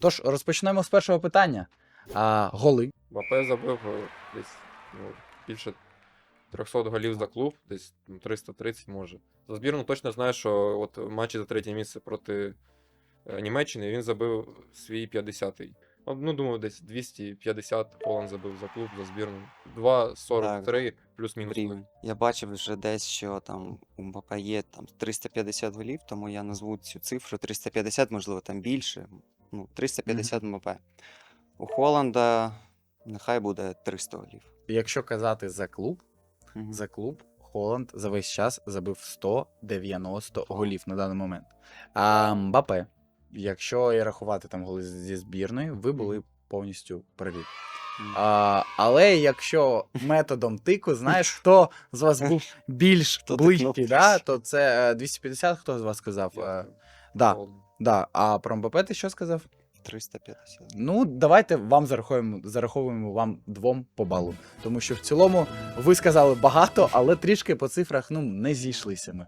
Тож розпочнемо з першого питання. А, голи. Мбапе забив е, десь ну, більше 300 голів за клуб, десь ну, 330 може. За збірну точно знаю, що от в матчі за третє місце проти е, Німеччини він забив свій 50-й. Ну, Ну, думаю, десь 250 Холланд забив за клуб, за збірну. 2,43 плюс-мінус. Я бачив вже десь, що там у Мбапе є там 350 голів, тому я назву цю цифру 350, можливо, там більше. Ну, 350 Мбапе. У Холланда нехай буде 300 голів. Якщо казати за клуб, Мгм. за клуб Холланд за весь час забив 190 голів на даний момент. А Мбапе, якщо і рахувати там голи зі збірної, ви були повністю праві. Мгм. А, але якщо методом тику, знаєш, хто з вас був більш Хто тикнув да, то це е, 250, хто з вас сказав? Е, Да, да. А про МБП ти що сказав? 350. Ну, давайте вам зарахуємо, зараховуємо вам двом по балу. Тому що в цілому ви сказали багато, але трішки по цифрах ну, не зійшлися ми.